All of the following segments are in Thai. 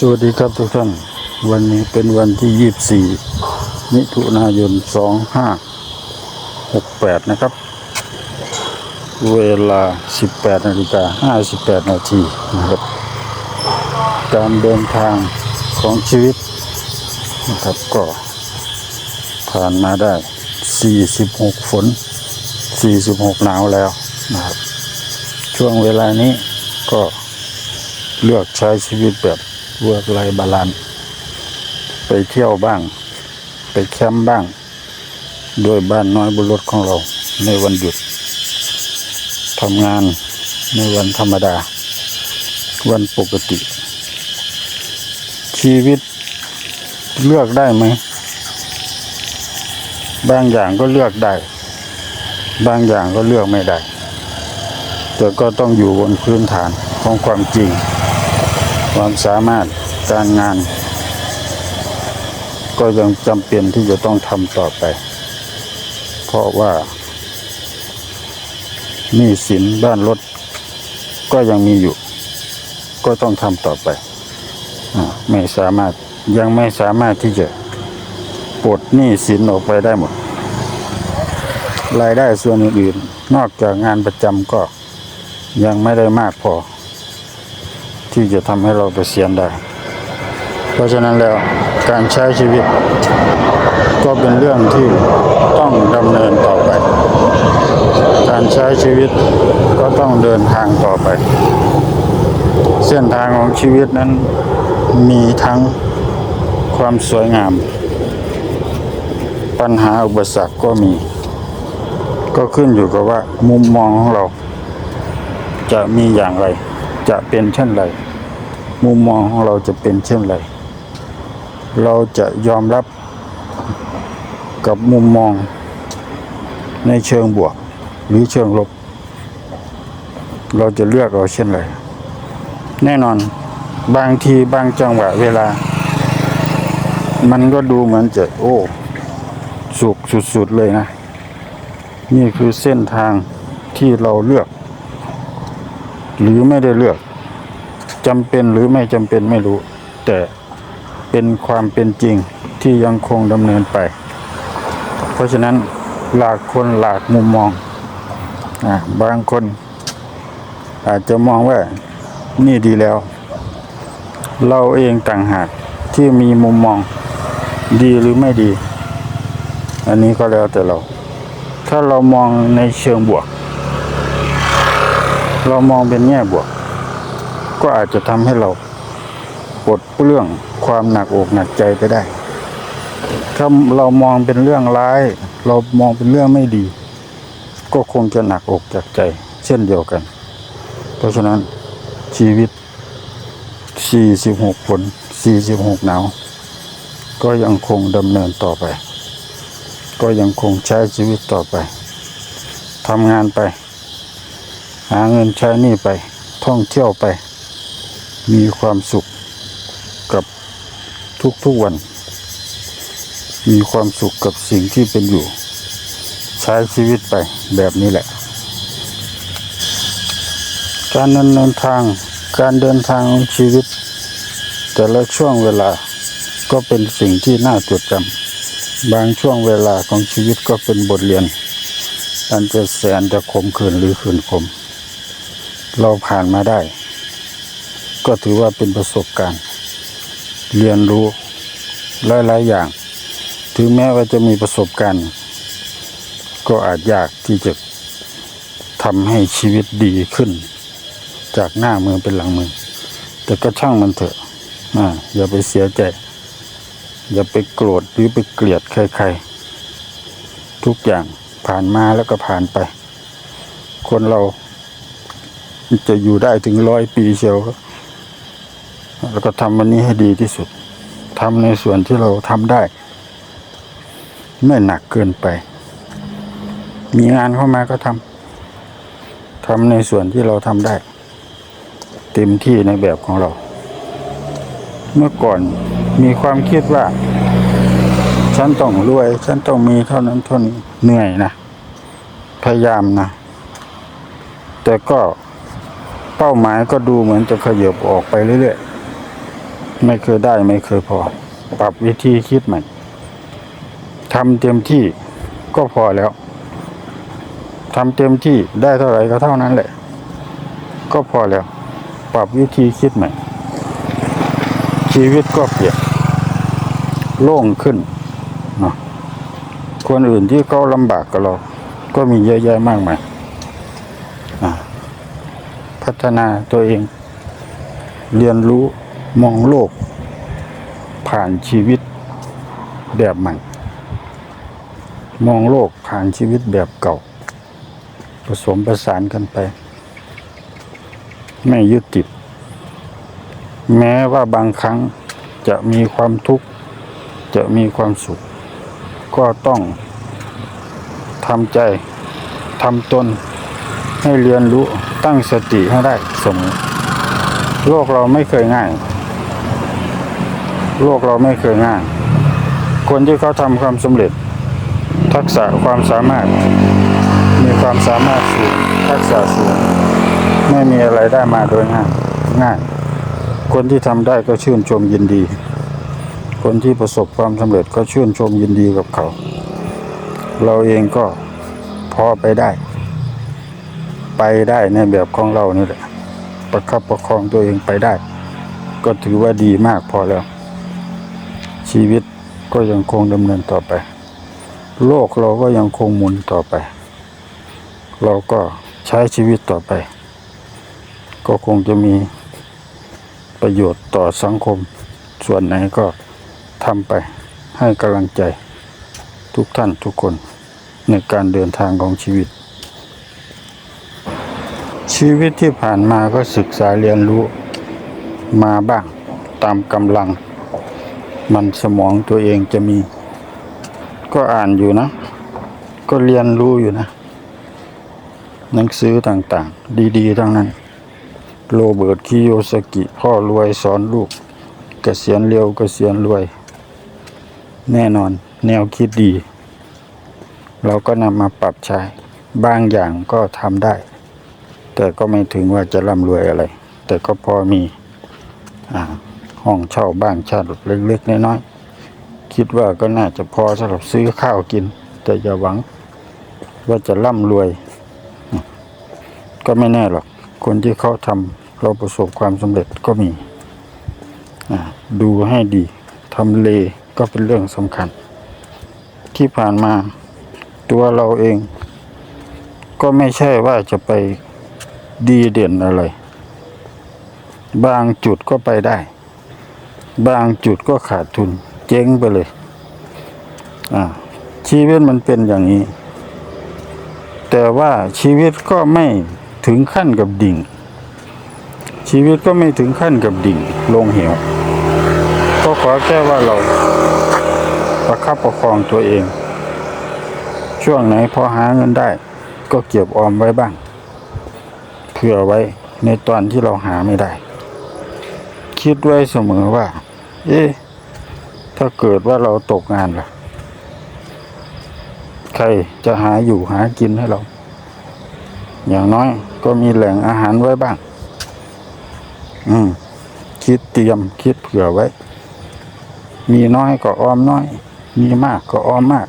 สวัสดีครับทุกท่าน วันนี้เป็นวันที่ 24 มิถุนายน 2568 นะครับ เวลา 18 นาฬิกา 58 นาทีนะครับ การเดินทางของชีวิตนะครับก็ผ่านมาได้ 46 ฝน 46 หนาวแล้วนะครับ ช่วงเวลานี้ก็เลือกใช้ชีวิตแบบ เวิร์กไลบาลานไปเที่ยวบ้าง ไปแคมป์บ้างโดยบ้านน้อยบนรถของเรา ในวันหยุดทำงานในวันธรรมดา วันปกติ ชีวิตเลือกได้ไหม บางอย่างก็เลือกได้ บางอย่างก็เลือกไม่ได้แต่ก็ต้องอยู่บนพื้นฐานของความจริง ความสามารถการงาน ก็ยังจำเป็นที่จะต้องทำต่อไป เพราะว่าหนี้สินบ้านรถ ก็ยังมีอยู่ ก็ต้องทำต่อไปอไม่สามารถยังไม่สามารถที่จะปลดหนี้สินออกไปได้หมด รายได้ส่วนอื่นๆนอกจากงานประจำก็ยังไม่ได้มากพอ ที่จะทำให้เราเกษียณได้ เพราะฉะนั้นแล้วการใช้ชีวิต ก็เป็นเรื่องที่ต้องดำเนินต่อไป การใช้ชีวิตก็ต้องเดินทางต่อไป เส้นทางของชีวิตนั้นมีทั้งความสวยงาม ปัญหาอุปสรรคก็มี ก็ขึ้นอยู่กับว่ามุมมองของเรา จะมีอย่างไร จะเป็นเช่นไร มุมมองของเราจะเป็นเช่นไร เราจะยอมรับกับมุมมองในเชิงบวก หรือเชิงลบ เราจะเลือกเอาเช่นไร แน่นอนบางทีบางจังหวะเวลา มันก็ดูเหมือนจะโอ้ สุกสุดๆเลยนะ นี่คือเส้นทางที่เราเลือก หรือไม่ได้เลือก จำเป็นหรือไม่จำเป็นไม่รู้ แต่เป็นความเป็นจริงที่ยังคงดำเนินไป เพราะฉะนั้นหลากคนหลากมุมมองอบางคน อาจจะมองว่านี่ดีแล้ว เราเองต่างหากที่มีมุมมองดีหรือไม่ดี อันนี้ก็แล้วแต่เรา ถ้าเรามองในเชิงบวก เรามองเป็นแง่บวก ก็อาจจะทำให้เราปลดเปลื้องความหนักอกหนักใจไปได้ ถ้าเรามองเป็นเรื่องร้าย เรามองเป็นเรื่องไม่ดี ก็คงจะหนักอกจากใจ เช่นเดียวกัน เพราะฉะนั้นชีวิต 46 ฝน 46 หนาว ก็ยังคงดำเนินต่อไป ก็ยังคงใช้ชีวิตต่อไปทำงานไป หาเงินใช้หนี้ไป ท่องเที่ยวไป มีความสุขกับทุกๆวัน มีความสุขกับสิ่งที่เป็นอยู่ ใช้ชีวิตไปแบบนี้แหละ การดำเนินทางการเดินทางของชีวิต แต่ละช่วงเวลาก็เป็นสิ่งที่น่าจดจำบางช่วงเวลาของชีวิตก็เป็นบทเรียน อันจะแสนจะคมขืนหรือขืนคม เราผ่านมาได้ ก็ถือว่าเป็นประสบการณ์ เรียนรู้หลายๆอย่าง ถึงแม้ว่าจะมีประสบการณ์ ก็อาจยากที่จะทำให้ชีวิตดีขึ้น จากหน้ามือเป็นหลังมือ แต่ก็ช่างมันเถอะอ่าอย่าไปเสียใจ อย่าไปโกรธหรือไปเกลียดใครๆ ทุกอย่างผ่านมาแล้วก็ผ่านไป คนเราจะอยู่ได้ถึงร้อยปีเชียวครับ แล้วก็ทำวันนี้ให้ดีที่สุดทำในส่วนที่เราทำได้ ไม่หนักเกินไป มีงานเข้ามาก็ทำทำในส่วนที่เราทำได้ เต็มที่ในแบบของเรา เมื่อก่อนมีความคิดว่า ฉันต้องรวย ฉันต้องมีเท่านั้นเท่านี้เหนื่อยนะ พยายามนะ แต่ก็เป้าหมายก็ดูเหมือนจะขยับออกไปเรื่อย ไม่เคยได้ไม่เคยพอ ปรับวิธีคิดใหม่ทำเต็มที่ก็พอแล้วทำเต็มที่ได้เท่าไหร่ก็เท่านั้นแหละ ก็พอแล้ว ปรับวิธีคิดใหม่ ชีวิตก็เปลี่ยนโล่งขึ้นนะคนอื่นที่เขาลำบากกับเรา ก็มีเยอะแยะมากมายพัฒนาตัวเอง เรียนรู้ มองโลก ผ่านชีวิตแบบใหม่ มองโลกผ่านชีวิตแบบเก่า ผสมประสานกันไป ไม่ยึดติด แม้ว่าบางครั้งจะมีความทุกข์ จะมีความสุข ก็ต้องทำใจทำตนให้เรียนรู้ตั้งสติให้ได้เสมอโลกเราไม่เคยง่าย โลกเราไม่เคยง่าย คนที่เขาทำความสำเร็จ ทักษะความสามารถ มีความสามารถสูงทักษะสูงไม่มีอะไรได้มาโดยง่ายง่าย คนที่ทำได้ก็ชื่นชมยินดี คนที่ประสบความสำเร็จก็ชื่นชมยินดีกับเขา เราเองก็พอไปได้ ไปได้ในแบบของเรานี่แหละประคับประคองตัวเองไปได้ ก็ถือว่าดีมากพอแล้ว ชีวิตก็ยังคงดำเนินต่อไป โลกเราก็ยังคงหมุนต่อไป เราก็ใช้ชีวิตต่อไป ก็คงจะมีประโยชน์ต่อสังคม ส่วนไหนก็ทำไปให้กำลังใจทุกท่านทุกคนในการเดินทางของชีวิต ชีวิตที่ผ่านมาก็ศึกษาเรียนรู้มาบ้างตามกำลัง มันสมองตัวเองจะมี ก็อ่านอยู่นะ ก็เรียนรู้อยู่นะ หนังสือต่างๆ ดีๆ ทั้งนั้น โรเบิร์ตคิโยสกิ พ่อรวยสอนลูกเกษียณเร็วกเกษียณรวย แน่นอนแนวคิดดี เราก็นำมาปรับใช้บางอย่างก็ทำได้ แต่ก็ไม่ถึงว่าจะร่ำรวยอะไร แต่ก็พอมีอ่า ห้องเช่าบ้านเช่าเล็กๆน้อยๆคิดว่าก็น่าจะพอสำหรับซื้อข้าวกิน แต่อย่าหวัง ว่าจะร่ำรวย ก็ไม่แน่หรอก คนที่เขาทำเราประสบความสำเร็จก็มีดูให้ดีทำเลก็เป็นเรื่องสำคัญ ที่ผ่านมาตัวเราเอง ก็ไม่ใช่ว่าจะไปดีเด่นอะไร บางจุดก็ไปได้ บางจุดก็ขาดทุน เจ๊งไปเลย อ่า ชีวิตมันเป็นอย่างนี้ แต่ว่าชีวิตก็ไม่ถึงขั้นกับดิ่ง ชีวิตก็ไม่ถึงขั้นกับดิ่ง ลงเหว ก็ขอแค่ว่าเราประคับประคองตัวเอง ช่วงไหนพอหาเงินได้ ก็เก็บออมไว้บ้าง เผื่อไว้ในตอนที่เราหาไม่ได้ คิดไว้เสมอว่า เอ๊ะถ้าเกิดว่าเราตกงานล่ะ ใครจะหาอยู่หากินให้เรา อย่างน้อยก็มีแหล่งอาหารไว้บ้าง อืม คิดเตรียมคิดเผื่อไว้ มีน้อยก็ออมน้อย มีมากก็ออมมาก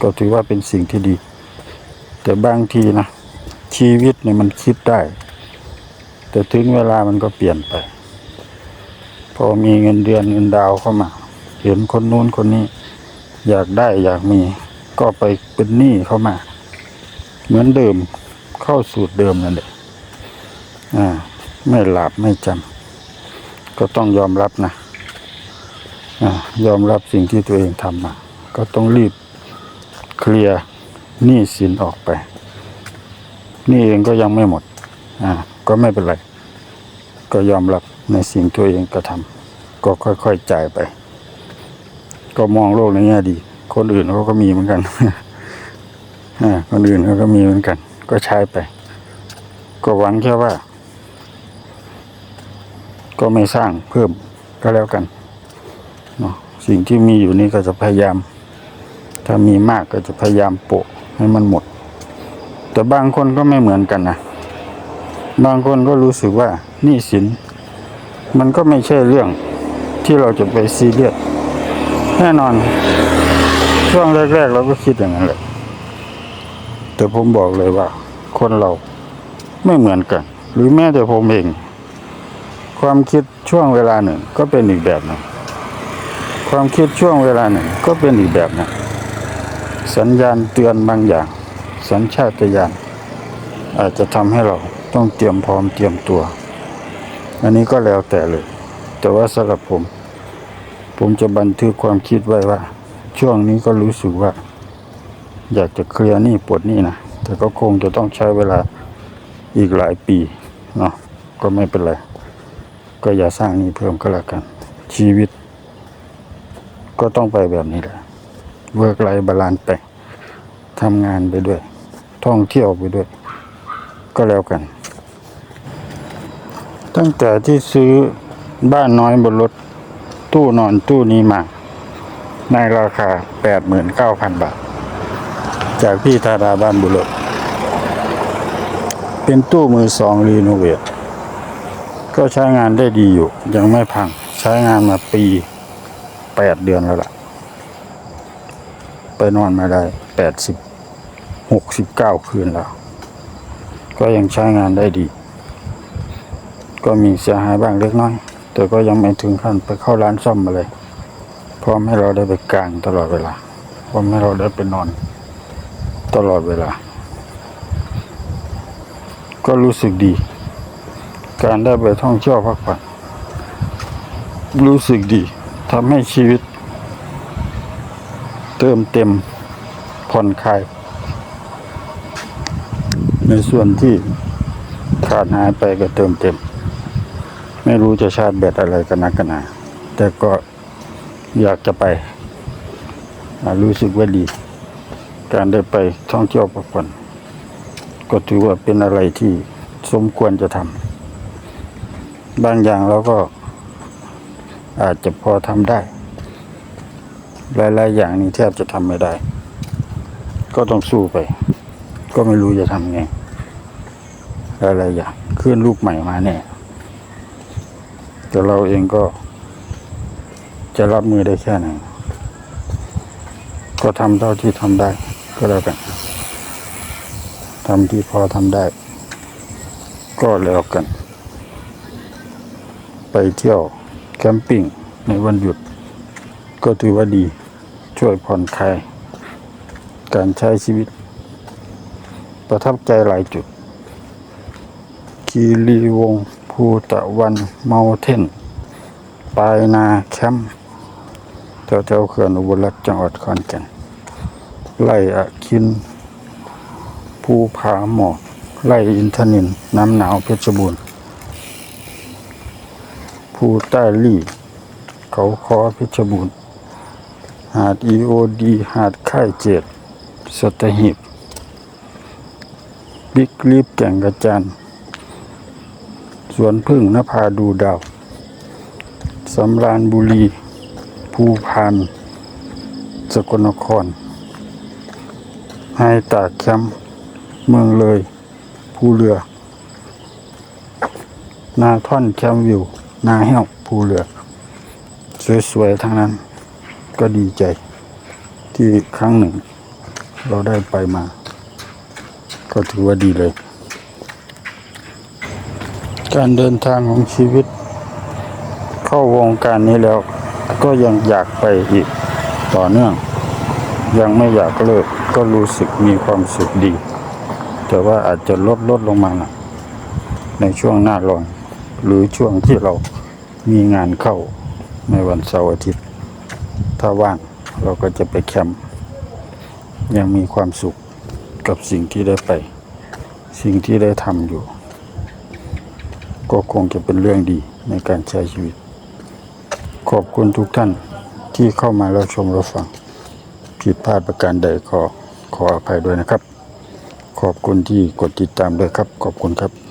ก็ถือว่าเป็นสิ่งที่ดี แต่บางทีนะชีวิตเนี่ยมันคิดได้ แต่ถึงเวลามันก็เปลี่ยนไป พอมีเงินเดือนเงินดาวเข้ามา เห็นคนนู้นคนนี้ อยากได้อยากมีก็ไปเป็นหนี้เข้ามา เหมือนเดิมเข้าสูตรเดิมนั่นแหละอ่า ไม่หลับไม่จำก็ต้องยอมรับนะอ่ายอมรับสิ่งที่ตัวเองทำมาก็ต้องรีบเคลียร์หนี้สินออกไปหนี่เองก็ยังไม่หมด อ่า ก็ไม่เป็นไร ก็ยอมรับในสิ่งตัวเองกระทำก็ค่อยๆจ่ายไป ก็มองโลกในแง่ดี คนอื่นเขาก็มีเหมือนกันอ่าคนอื่นเขาก็มีเหมือนกัน ก็ใช้ไป ก็หวังแค่ว่า ก็ไม่สร้างเพิ่มก็แล้วกันเนาะสิ่งที่มีอยู่นี้ก็จะพยายาม ถ้ามีมากก็จะพยายามโปะให้มันหมด แต่บางคนก็ไม่เหมือนกันนะ บางคนก็รู้สึกว่าหนี้สิน มันก็ไม่ใช่เรื่องที่เราจะไปซีเรียสแน่นอน ช่วงแรกๆเราก็คิดอย่างนั้นแหละ แต่ผมบอกเลยว่า คนเราไม่เหมือนกัน หรือแม้แต่ผมเอง ความคิดช่วงเวลาหนึ่งก็เป็นอีกแบบหนึ่งความคิดช่วงเวลาหนึ่งก็เป็นอีกแบบหนึ่งสัญญาณเตือนบางอย่าง สัญชาตญาณอาจจะทำให้เรา ต้องเตรียมพร้อมเตรียมตัว อันนี้ก็แล้วแต่เลย แต่ว่าสำหรับผม ผมจะบันทึกความคิดไว้ว่า ช่วงนี้ก็รู้สึกว่า อยากจะเคลียร์หนี้ปวดหนี้นะแต่ก็คงจะต้องใช้เวลาอีกหลายปีเนาะก็ไม่เป็นไร ก็อย่าสร้างหนี้เพิ่มก็แล้วกัน ชีวิต ก็ต้องไปแบบนี้แหละเวิร์กไลฟ์บาลานซ์ไปทำงานไปด้วย ท่องเที่ยวไปด้วย ก็แล้วกัน ตั้งแต่ที่ซื้อบ้านน้อยบนรถตู้นอนตู้นี้มา ในราคา 89,000 บาท จากพี่ธาดาบ้านบุรษเป็นตู้มือสองรีโนเวทก็ใช้งานได้ดีอยู่ ยังไม่พัง ใช้งานมาปี 8 เดือนแล้วล่ะ ไปนอนมาได้ 80 69 คืนแล้ว ก็ยังใช้งานได้ดี ก็มีเสียหายบ้างเล็กน้อย แต่ก็ยังไม่ถึงขั้นไปเข้าร้านซ่อมอะไรพร้อมให้เราได้ไปกลางตลอดเวลาพร้อมให้เราได้ไปนอน ตลอดเวลา ก็รู้สึกดี การได้ไปท่องเที่ยวพักผ่อนรู้สึกดีทำให้ชีวิต เติมเต็มผ่อนคลาย ในส่วนที่ขาดหายไปก็เติมเต็ม ไม่รู้จะชาร์จแบตอะไรกันนักกันหนาแต่ก็อยากจะไป รู้สึกว่าดี การได้ไปท่องเที่ยวพักผ่อนก็ถือว่าเป็นอะไรที่สมควรจะทำบางอย่างเราก็อาจจะพอทำได้ หลาย ๆ อย่างนี้แทบจะทำไม่ได้ ก็ต้องสู้ไป ก็ไม่รู้จะทำไงหลายๆอย่างขึ้นลูกใหม่มาแน่ แต่เราเองก็จะรับมือได้แค่ไหนก็ทำเท่าที่ทำได้ ก็แล้วกันทำที่พอทำได้ ก็แล้วกัน ไปเที่ยวแคมปิ้งในวันหยุด ก็ถือว่าดีช่วยผ่อนคลายการใช้ชีวิต ประทับใจหลายจุดคีรีวงศ์ ภูตะวันเมาเทนปลายนาแคมป์แถวๆเขื่อนอุบลรัตน์จังหวัดขอนแก่นไล่อะคินภูผาหมอกไล่อินทนินน้ำหนาวเพชรบูรณ์ภูใต้ลี่ เขาคอเพชรบูรณ์หาดอีโอดีหาดค่ายเจ็ดสตหีบบิ๊กลีบแก่งกระจาน วนพึ่งนภาดูดาวสำราญบุรี ภูพานสกลนครไฮตากแคมเมืองเลย ภูเรือ นาท่อนแคมวิว นาแห้วภูเรือ สวยๆทั้งนั้น ก็ดีใจ ที่ครั้งหนึ่ง เราได้ไปมา ก็ถือว่าดีเลย การเดินทางของชีวิต เข้าวงการนี้แล้ว ก็ยังอยากไปอีกต่อเนื่อง ยังไม่อยากเลิกก็รู้สึกมีความสุขดี แต่ว่าอาจจะลดลดลงมาหน่อยในช่วงหน้าร้อนหรือช่วงที่เรามีงานเข้าในวันเสาร์อาทิตย์ ถ้าว่างเราก็จะไปแคมป์ยังมีความสุขกับสิ่งที่ได้ไป สิ่งที่ได้ทำอยู่ ก็คงจะเป็นเรื่องดีในการใช้ชีวิต ขอบคุณทุกท่านที่เข้ามารับชมรับฟังผิดพลาดประการใดขอขออภัยด้วยนะครับ ขอบคุณที่กดติดตามด้วยครับ ขอบคุณครับ